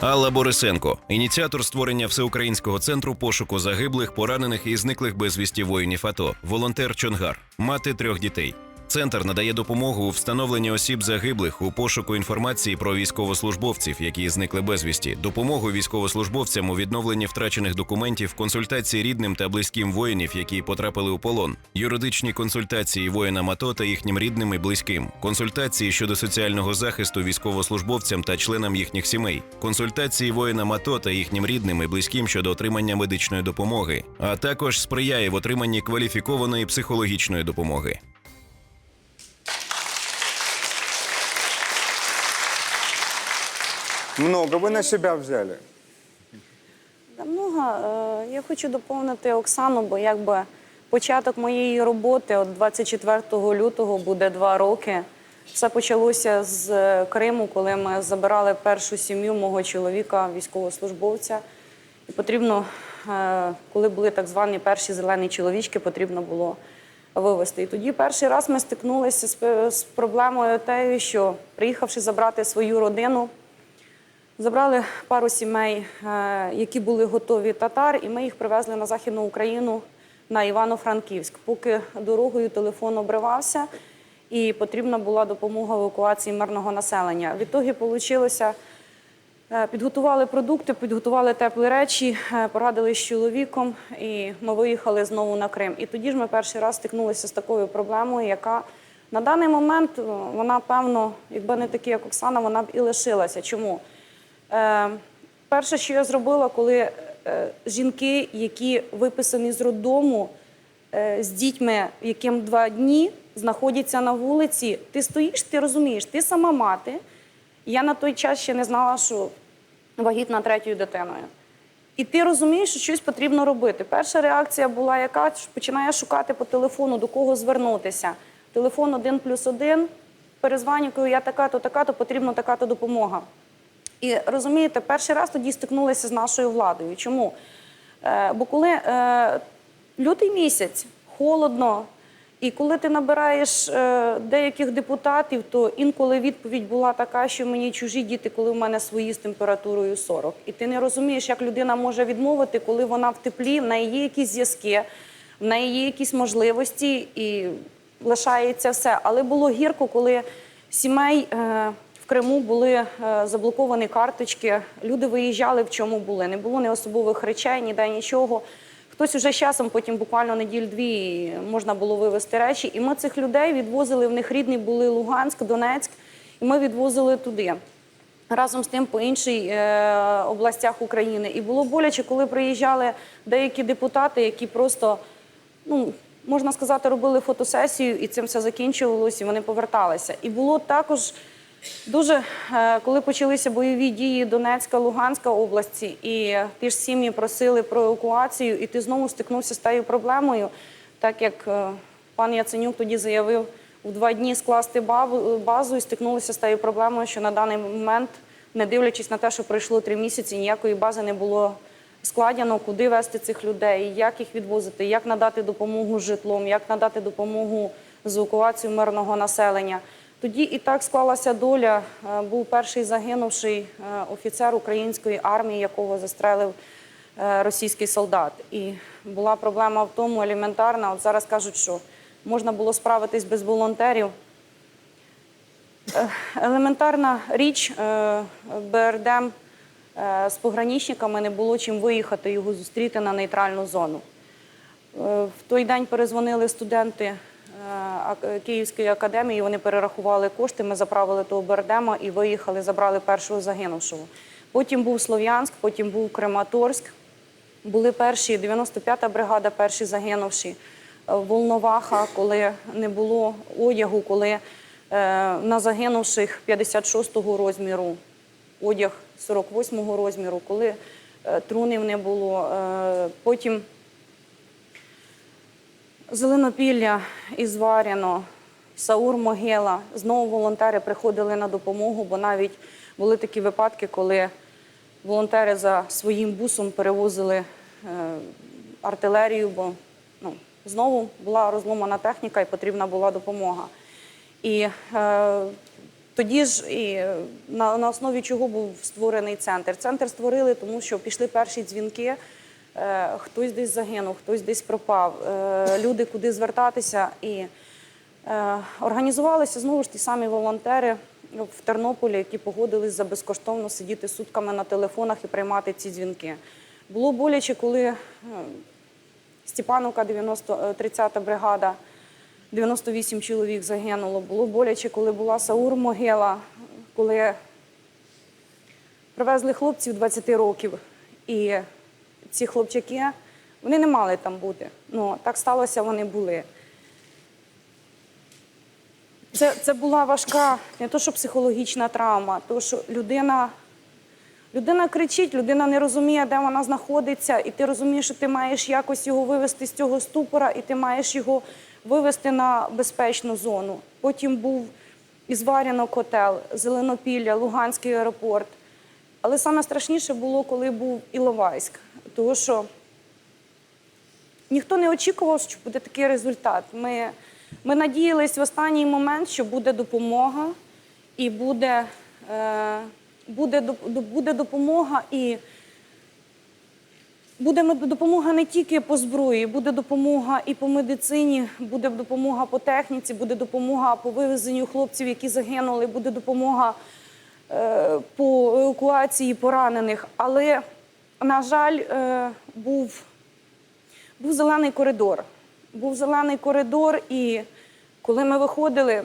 Алла Борисенко, ініціатор створення всеукраїнського центру пошуку загиблих, поранених і зниклих безвісті воїнів АТО, волонтер Чонгар, мати трьох дітей. Центр надає допомогу у встановленні осіб загиблих у пошуку інформації про військовослужбовців, які зникли безвісті, допомогу військовослужбовцям у відновленні втрачених документів, консультації рідним та близьким воїнів, які потрапили у полон, юридичні консультації воїнам АТО та їхнім рідним і близьким, консультації щодо соціального захисту військовослужбовцям та членам їхніх сімей, консультації воїнам АТО та їхнім рідним і близьким щодо отримання медичної допомоги, а також сприяє в отриманні кваліфікованої психологічної допомоги. Много вы на себя взяли. Да много. Е, Я хочу доповнити Оксану, бо якби початок моєї роботи, от 24 лютого буде два роки. Все почалося з е, Криму, коли ми забирали першу сім'ю мого чоловіка, військовослужбовця. І потрібно, е, коли були так звані перші зелені чоловічки, потрібно було вивезти. І тоді перший раз ми стикнулися з, проблемою тією, що приїхавши забрати свою родину, Забрали пару сімей, е, які були готові татар, і ми їх привезли на Західну Україну на Івано-Франківськ. Поки дорогою телефон обривався, і потрібна була допомога евакуації мирного населення. В ітогі вийшло, підготували продукти, підготували теплі речі, е, порадили з чоловіком, і ми виїхали знову на Крим. І тоді ж ми перший раз стикнулися з такою проблемою, яка на даний момент е, вона, певно, якби не такі, як Оксана, вона б і лишилася. Чому? Е, перше, що я зробила, коли е, жінки, які виписані з роддому, е, з дітьми, яким два дні знаходяться на вулиці, ти стоїш, ти розумієш, ти сама мати. Я на той час ще не знала, що вагітна третьою дитиною. І ти розумієш, що щось потрібно робити. Перша реакція була яка починає шукати по телефону, до кого звернутися. Телефон один плюс один, перезванюю, я така, то така, то потрібна така то допомога. І розумієте, перший раз тоді стикнулися з нашою владою. Чому? Е, бо коли е, лютий місяць холодно, і коли ти набираєш е, деяких депутатів, то інколи відповідь була така, що мені чужі діти, коли в мене свої з температурою 40. І ти не розумієш, як людина може відмовити, коли вона в теплі, в неї є якісь зв'язки, в неї є якісь можливості і лишається все. Але було гірко, коли сімей. Е, Криму були е, заблоковані карточки. Люди виїжджали в чому були. Не було ні особових речей, ніде нічого. Хтось уже з часом, потім буквально неділь-дві можна було вивезти речі. І ми цих людей відвозили. В них рідні були Луганськ, Донецьк, і ми відвозили туди. Разом з тим по інших е, областях України. І було боляче, коли приїжджали деякі депутати, які просто ну, можна сказати, робили фотосесію, і цим все закінчувалося, і вони поверталися. І було також дуже, е, коли почалися бойові дії Донецька, Луганська області, і ті ж сім'ї просили про евакуацію, і ти знову стикнувся з тією проблемою, так як е, пан Яценюк тоді заявив у два дні скласти базу і стикнулися з тією проблемою, що на даний момент, не дивлячись на те, що пройшло три місяці, ніякої бази не було складено, куди вести цих людей, як їх відвозити, як надати допомогу житлом, як надати допомогу з евакуацією мирного населення. Тоді і так склалася доля. Е, Був перший загинувший е, офіцер української армії, якого застрелив е, російський солдат. І була проблема в тому елементарна. От зараз кажуть, що можна було справитись без волонтерів. Елементарна річ БРДМ з пограничниками не було чим виїхати його зустріти на нейтральну зону. В той день перезвонили студенти Київської академії, вони перерахували кошти, ми заправили того Бердема і виїхали, забрали першого загинувшого. Потім був Слов'янськ, потім був Краматорськ. Були перші 95-та бригада, перші загинувші. Е, Волноваха, коли не було одягу, коли е, на загинувших 56-го розміру, одяг 48-го розміру, коли е, трунів не було. Е, Потім Зеленопілля із Варяно, Саур Могила. Знову волонтери приходили на допомогу, бо навіть були такі випадки, коли волонтери за своїм бусом перевозили е, артилерію, бо ну, знову була розломана техніка і потрібна була допомога. І е, Тоді ж і е, на, на основі чого був створений центр. Центр створили, тому що пішли перші дзвінки. Е, хтось десь загинув, хтось десь пропав. Е, люди куди звертатися. І е, організувалися знову ж ті самі волонтери в Тернополі, які погодились за безкоштовно сидіти сутками на телефонах і приймати ці дзвінки. Було боляче, коли Степановка, 90, е, 30-та бригада, 98 чоловік загинуло. Було боляче, коли була Саур могила, коли привезли хлопців 20 років. І ці хлопчаки, вони не мали там бути. Ну, так сталося, вони були. Це, це була важка, не то що психологічна травма, то що людина, людина кричить, людина не розуміє, де вона знаходиться, і ти розумієш, що ти маєш якось його вивести з цього ступора, і ти маєш його вивести на безпечну зону. Потім був Ізварянок котел, Зеленопілля, Луганський аеропорт. Але саме страшніше було, коли був Іловайськ, тому що ніхто не очікував, що буде такий результат. Ми, ми надіялись в останній момент, що буде допомога, і буде, е, буде, буде допомога і. Буде допомога не тільки по зброї, буде допомога і по медицині, буде допомога по техніці, буде допомога по вивезенню хлопців, які загинули, буде допомога е, по евакуації поранених. Але, на жаль, е, був, був зелений коридор. Був зелений коридор, і коли ми виходили,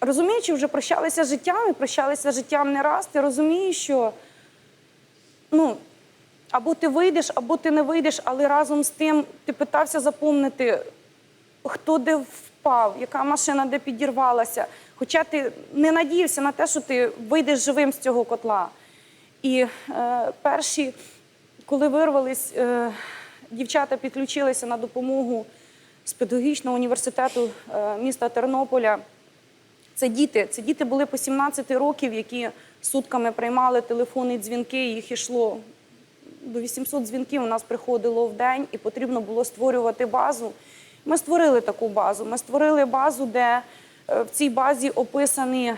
розуміючи, вже прощалися з життям і прощалися з життям не раз, ти розумієш, що ну, або ти вийдеш, або ти не вийдеш, але разом з тим ти питався запомнити, хто де впав, яка машина де підірвалася. Хоча ти не надіявся на те, що ти вийдеш живим з цього котла. І е, перші, коли вирвались, е, дівчата підключилися на допомогу з педагогічного університету е, міста Тернополя. Це діти. Це діти були по 17 років, які сутками приймали телефонні дзвінки. Їх йшло до 800 дзвінків. У нас приходило в день, і потрібно було створювати базу. Ми створили таку базу. Ми створили базу, де е, в цій базі описані е,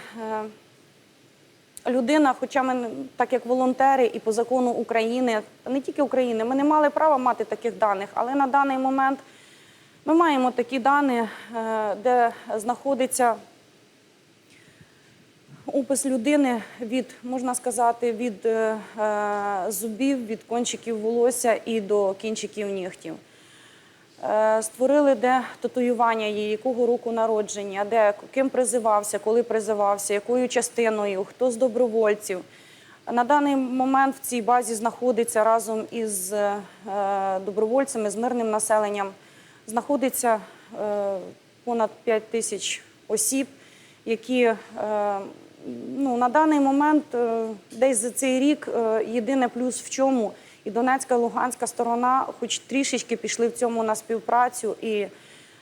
людина, хоча ми так як волонтери і по закону України, не тільки України, ми не мали права мати таких даних, але на даний момент ми маємо такі дані, е, де знаходиться опис людини від, можна сказати, від е, е, зубів, від кончиків волосся і до кінчиків нігтів. Е, Створили де татуювання її, якого року народження, де ким призивався, коли призивався, якою частиною, хто з добровольців. На даний момент в цій базі знаходиться разом із е, добровольцями, з мирним населенням, знаходиться е, понад 5 тисяч осіб, які ну, на даний момент десь за цей рік єдине плюс в чому і Донецька, і Луганська сторона, хоч трішечки пішли в цьому на співпрацю. І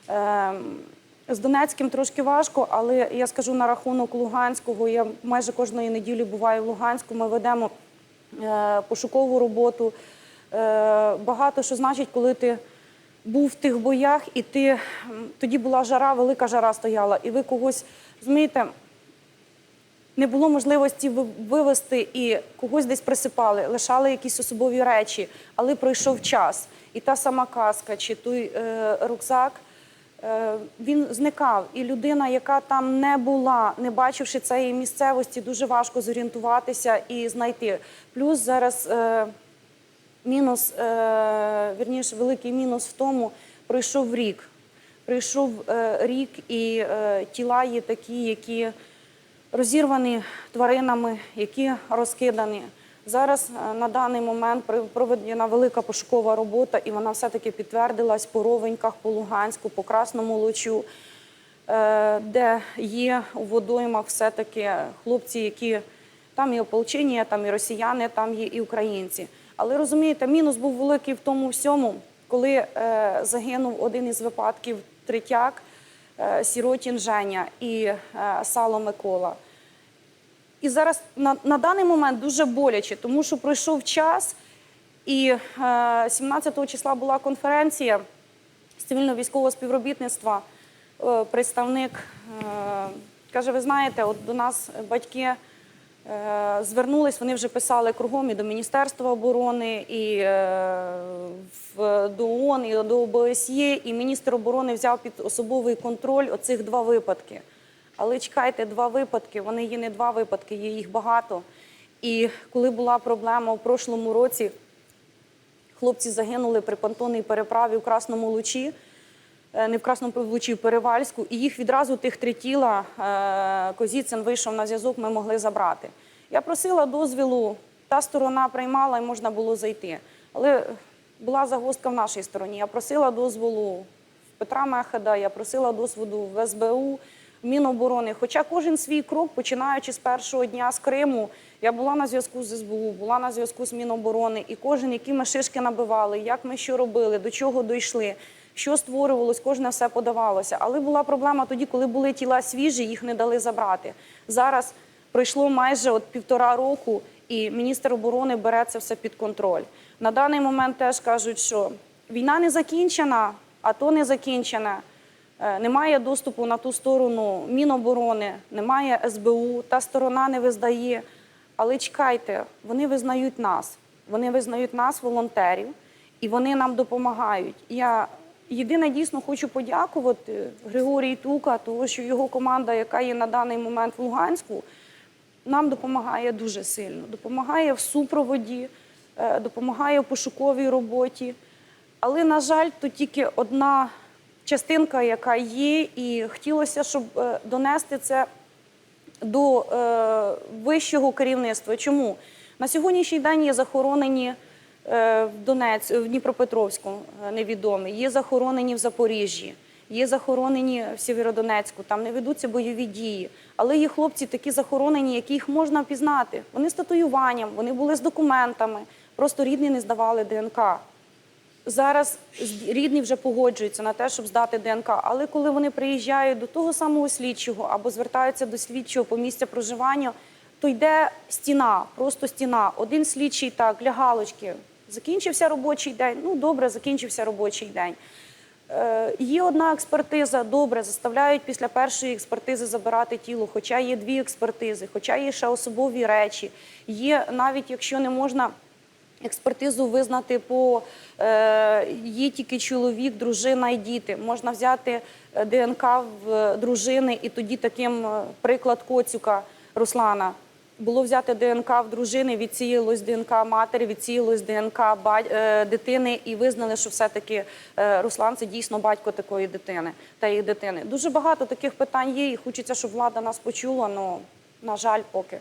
е, з Донецьким трошки важко, але я скажу на рахунок Луганського. Я майже кожної неділі буваю в Луганську. Ми ведемо е, пошукову роботу. Е, багато що значить, коли ти був в тих боях, і ти тоді була жара, велика жара стояла, і ви когось розумієте, не було можливості вивезти і когось десь присипали, лишали якісь особові речі, але пройшов час. І та сама каска чи той е, рюкзак, е, він зникав. І людина, яка там не була, не бачивши цієї місцевості, дуже важко зорієнтуватися і знайти. Плюс зараз. Е, Мінус, е, вірніше, великий мінус в тому, пройшов рік. Пройшов е, рік, і е, тіла є такі, які розірвані тваринами, які розкидані. Зараз е, на даний момент проведена велика пошукова робота, і вона все-таки підтвердилась по Ровеньках, по Луганську, по Красному Лучу, е, де є у водоймах все-таки хлопці, які там і ополчення, там і росіяни, там є і українці. Але розумієте, мінус був великий в тому всьому, коли е, загинув один із випадків третяк, Сіротін Женя і Сало Микола. І зараз на, на даний момент дуже боляче, тому що пройшов час, і е, 17 числа була конференція з цивільно-військового співробітництва. Е, представник е, Каже, ви знаєте, от до нас батьки е, звернулись, вони вже писали кругом і до Міністерства оборони, і е, в, до ООН, і до ОБСЄ, і міністр оборони взяв під особовий контроль оцих два випадки. Але чекайте, два випадки, вони є не два випадки, є їх багато. І коли була проблема в прошлому році, хлопці загинули при понтонній переправі у Красному Лучі, е, не в Красному Лучі, в Перевальську, і їх відразу тих три тіла, е, Козіцин вийшов на зв'язок, ми могли забрати. Я просила дозвілу, та сторона приймала і можна було зайти. Але була загвоздка в нашій стороні. Я просила дозволу в Петра Мехеда, я просила дозволу в СБУ, Міноборони. Хоча кожен свій крок, починаючи з першого дня з Криму, я була на зв'язку з СБУ, була на зв'язку з Міноборони, і кожен, які ми шишки набивали, як ми що робили, до чого дійшли, що створювалось, кожне все подавалося. Але була проблема тоді, коли були тіла свіжі, їх не дали забрати. Зараз пройшло майже от півтора року, і міністр оборони бере це все під контроль. На даний момент теж кажуть, що війна не закінчена, АТО не закінчене. Е, Немає доступу на ту сторону Міноборони, немає СБУ, та сторона не визнає. Але чекайте, вони визнають нас. Вони визнають нас, волонтерів, і вони нам допомагають. Я єдине дійсно хочу подякувати Григорію Тука, тому що його команда, яка є на даний момент в Луганську, нам допомагає дуже сильно. Допомагає в супроводі, е, допомагає в пошуковій роботі. Але, на жаль, то тільки одна частинка, яка є, і хотілося, щоб е, донести це до е, вищого керівництва. Чому? На сьогоднішній день є захоронені е, в Донець, в Дніпропетровську невідомі, є захоронені в Запоріжжі, є захоронені в Сєвєродонецьку, там не ведуться бойові дії. Але є хлопці такі захоронені, яких можна впізнати. Вони з татуюванням, вони були з документами, просто рідні не здавали ДНК. Зараз рідні вже погоджуються на те, щоб здати ДНК. Але коли вони приїжджають до того самого слідчого або звертаються до слідчого по місця проживання, то йде стіна, просто стіна. Один слідчий так, для галочки. Закінчився робочий день. Ну добре, закінчився робочий день. Е, є одна експертиза, добре, заставляють після першої експертизи забирати тіло, хоча є дві експертизи, хоча є ще особові речі. Є навіть якщо не можна експертизу визнати по е, є тільки чоловік, дружина і діти. Можна взяти е, ДНК в е, дружини, і тоді таким е, приклад Коцюка Руслана. Було взяти ДНК в дружини, відсіялось ДНК матері, відсіялось ДНК дитини, і визнали, що все-таки Руслан це дійсно батько такої дитини та їх дитини. Дуже багато таких питань є, і хочеться, щоб влада нас почула, але, на жаль, поки.